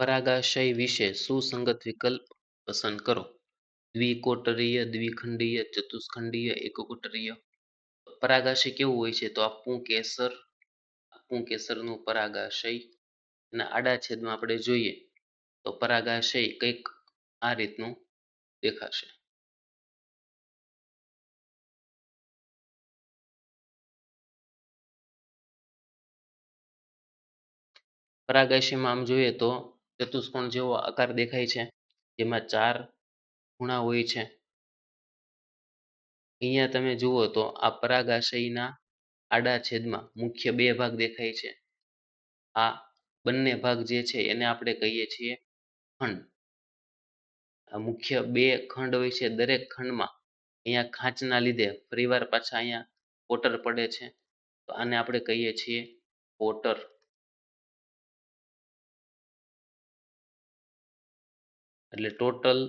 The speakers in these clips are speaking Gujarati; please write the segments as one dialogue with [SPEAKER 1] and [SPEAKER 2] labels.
[SPEAKER 1] પરાગાશય વિશે સુસંગત વિકલ્પ પસંદ કરો. દ્વિકોટરીય, દ્વિખંડીય, ચતુષ્ખંડીય, એકકોટરીય. પરાગાશય કેવું હોય છે? તો આપવું કેસર આપવું કેસરનું પરાગાશય. અને આડા છેદમાં આપણે જોઈએ તો પરાગાશય કંઈક આ રીતનું દેખાશે. પરાગાશયમાં આમ જોઈએ તો ચતુષ્કોણ જેવો આકાર દેખાય છે, જેમાં ચાર ખૂણા હોય છે. અહીંયા તમે જુઓ તો આ પરાગાશયના આડા છેદમાં મુખ્ય બે ભાગ દેખાય છે. આ બંને ભાગ જે છે એને આપણે કહીએ છીએ ખંડ. મુખ્ય બે ખંડ હોય છે, દરેક ખંડમાં અહીંયા ખાંચના લીધે ફરીવાર પાછા અહીંયા કોટર પડે છે. તો આને આપણે કહીએ છીએ કોટર. એટલે ટોટલ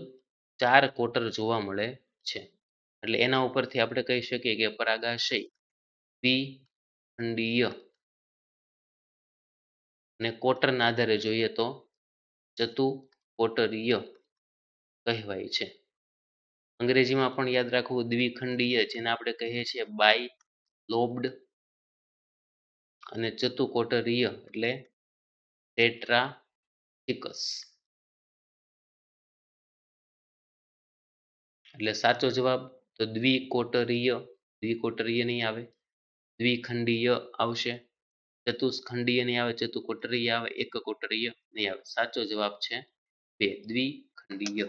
[SPEAKER 1] ચાર કોટર જોવા મળે છે. એટલે એના ઉપરથી આપણે કહી શકીએ કે પરાગાશય દ્વિખંડીય અને કોટરના આધારે જોઈએ તો ચતુકોટરીય કહેવાય છે. અંગ્રેજીમાં પણ યાદ રાખવું દ્વિખંડીય, જેને આપણે કહીએ છીએ બાય લોબ્ડ અને ચતુકોટરીય એટલે ટેટ્રાફિકસ. એટલે સાચો જવાબ તો દ્વિકોટરીય દ્વિકોટરીય નહીં આવે, દ્વિખંડીય આવશે. ચતુષ્ખંડીય નહીં આવે, ચતુકોટરીય આવે એક કોટરીય નહીં આવે. સાચો જવાબ છે બે, દ્વિખંડીય.